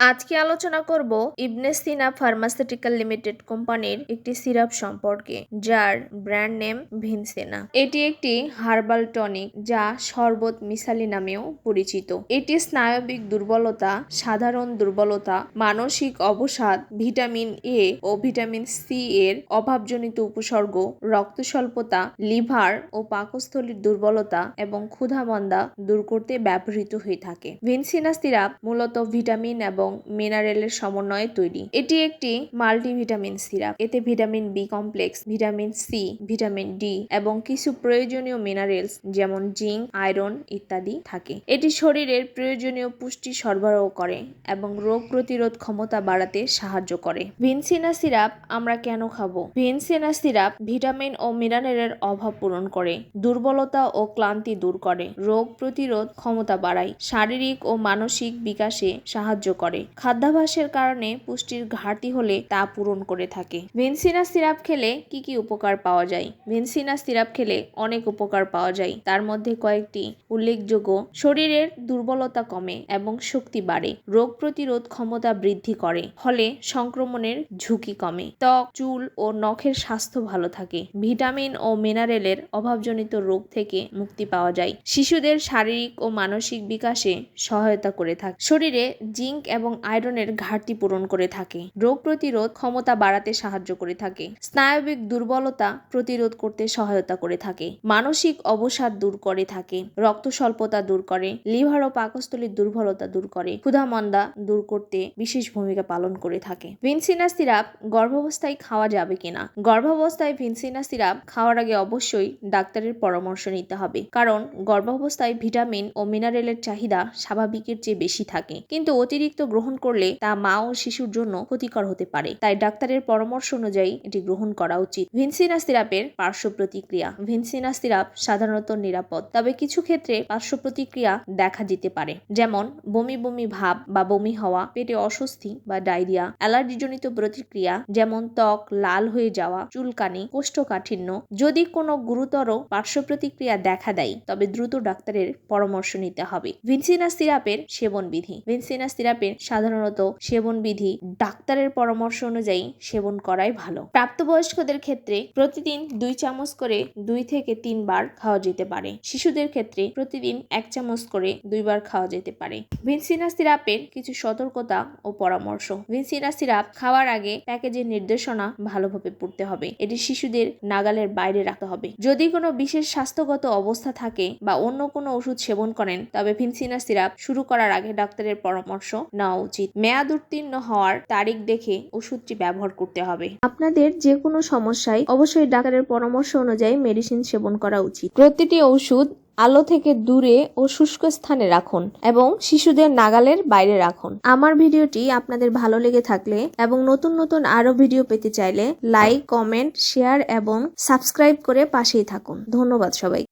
আজকে আলোচনা করব ইবনে সিনা ফার্মাসিউটিক্যাল লিমিটেড কোম্পানির একটি সিরাপ সম্পর্কে, যার ব্র্যান্ড নেম ভিনসেনা। এটি একটি হার্বাল টনিক যা শরবত মিসালি নামেও পরিচিত। এটি স্নায়বিক দুর্বলতা, সাধারণ দুর্বলতা, মানসিক অবসাদ, ভিটামিন এ ও ভিটামিন সি এর অভাবজনিত উপসর্গ রক্ত স্বল্পতা লিভার ও পাকস্থলীর দুর্বলতা এবং ক্ষুধামন্দা দূর করতে ব্যবহৃত হয়ে থাকে। ভিনসিনা সিরাপ মূলত ভিটামিন এবং মিনারেলের সমন্বয়ে তৈরি। এটি একটি মাল্টিভিটামিন সিরাপ। এতে vitamin B complex, vitamin C, vitamin D এবং কিছু প্রয়োজনীয় মিনারেলস যেমন জিঙ্ক, আয়রন ইত্যাদি থাকে। এটি শরীরের প্রয়োজনীয় পুষ্টি সরবরাহ করে এবং রোগ প্রতিরোধ ক্ষমতা বাড়াতে সাহায্য করে। ভিনসিনা সিরাপ আমরা কেন খাব? ভিনসিনা সিরাপ ভিটামিন ও মিনারেলের অভাব পূরণ করে, দুর্বলতা ও ক্লান্তি দূর করে, রোগ প্রতিরোধ ক্ষমতা বাড়ায়, শারীরিক ও মানসিক বিকাশে সাহায্য করে। খাদ্যাভ্যাসের কারণে পুষ্টির ঘাটতি হলে তা পূরণ করে থাকে। ভিনসিনা সিরাপ খেলে কি কি উপকার পাওয়া যায়? ভিনসিনা সিরাপ খেলে অনেক উপকার পাওয়া যায়। তার মধ্যে কয়েকটি উল্লেখযোগ্য। শরীরের দুর্বলতা কমে এবং শক্তি বাড়ে। রোগ প্রতিরোধ ক্ষমতা বৃদ্ধি করে। ফলে সংক্রমণের ঝুঁকি কমে। ত্বক, চুল ও নখের স্বাস্থ্য ভালো থাকে। ভিটামিন ও মিনারেলের অভাবজনিত রোগ থেকে মুক্তি পাওয়া যায়। শিশুদের শারীরিক ও মানসিক বিকাশে সহায়তা করে থাকে। শরীরে জিঙ্ক এবং আয়রনের ঘাটতি পূরণ করে থাকে। রোগ প্রতিরোধ ক্ষমতা বাড়াতে সাহায্য করে থাকে। স্নায়বিক দুর্বলতা প্রতিরোধ করতে সহায়তা করে থাকে। মানসিক অবসাদ দূর করে থাকে। রক্ত স্বল্পতা দূর করে। লিভার ও পাকস্থলীর দুর্বলতা দূর করে। ক্ষুধামন্দা দূর করতে বিশেষ ভূমিকা পালন করে থাকে। ভিনসিনা সিরাপ গর্ভাবস্থায় খাওয়া যাবে কিনা? গর্ভাবস্থায় ভিনসিনা সিরাপ খাওয়ার আগে অবশ্যই ডাক্তারের পরামর্শ নিতে হবে। কারণ গর্ভাবস্থায় ভিটামিন ও মিনারেলের চাহিদা স্বাভাবিকের চেয়ে বেশি থাকে। কিন্তু অতিরিক্ত গ্রহণ করলে তা মা ও শিশুর জন্য ক্ষতিকর হতে পারে। তাই ডাক্তারের পরামর্শ অনুযায়ী এটি গ্রহণ করা উচিত। ভিনসিনা সিরাপের পার্শ্ব প্রতিক্রিয়া। ভিনসিনা সিরাপ সাধারণত নিরাপদ, তবে কিছু ক্ষেত্রে পার্শ্ব প্রতিক্রিয়া দেখা দিতে পারে। যেমন, বমি বমি ভাব বা বমি হওয়া, পেটে অস্বস্তি বা ডায়রিয়া, অ্যালার্জিজনিত প্রতিক্রিয়া যেমন ত্বক লাল হয়ে যাওয়া, চুলকানি, কোষ্ঠকাঠিন্য। যদি কোনো গুরুতর পার্শ্ব প্রতিক্রিয়া দেখা দেয়, তবে দ্রুত ডাক্তারের পরামর্শ নিতে হবে। ভিনসিনা সিরাপের সেবন বিধি ভিনসিনা সিরাপের সাধারণত সেবন বিধি ডাক্তারের পরামর্শ অনুযায়ী সেবন করাই ভালো। প্রাপ্তবয়স্কদের ক্ষেত্রে প্রতিদিন দুই চামচ করে দুই থেকে তিনবার খাওয়া যেতে পারে। শিশুদের ক্ষেত্রে প্রতিদিন এক চামচ করে দুইবার খাওয়া যেতে পারে। ভিনসিনা সিরাপের কিছু সতর্কতা ও পরামর্শ। ভিনসিনা সিরাপ খাওয়ার আগে প্যাকেজের নির্দেশনা ভালোভাবে পড়তে হবে। এটি শিশুদের নাগালের বাইরে রাখতে হবে। যদি কোনো বিশেষ স্বাস্থ্যগত অবস্থা থাকে বা অন্য কোনো ওষুধ সেবন করেন, তবে ভিনসিনা সিরাপ শুরু করার আগে ডাক্তারের পরামর্শ নেওয়া উচিত। মেয়াদ উত্তীর্ণ হওয়ার তারিখ দেখে ওষুধটি ব্যবহার করতে হবে। আপনাদের যে কোনো সমস্যায় অবশ্যই ডাক্তারের পরামর্শ অনুযায়ী মেডিসিন সেবন করা উচিত। প্রতিটি ওষুধ আলো থেকে দূরে ও শুষ্ক স্থানে রাখুন এবং শিশুদের নাগালের বাইরে রাখুন। আমার ভিডিওটি আপনাদের ভালো লেগে থাকলে এবং নতুন নতুন আরও ভিডিও পেতে চাইলে লাইক কমেন্ট শেয়ার এবং সাবস্ক্রাইব করে পাশেই থাকুন। ধন্যবাদ সবাই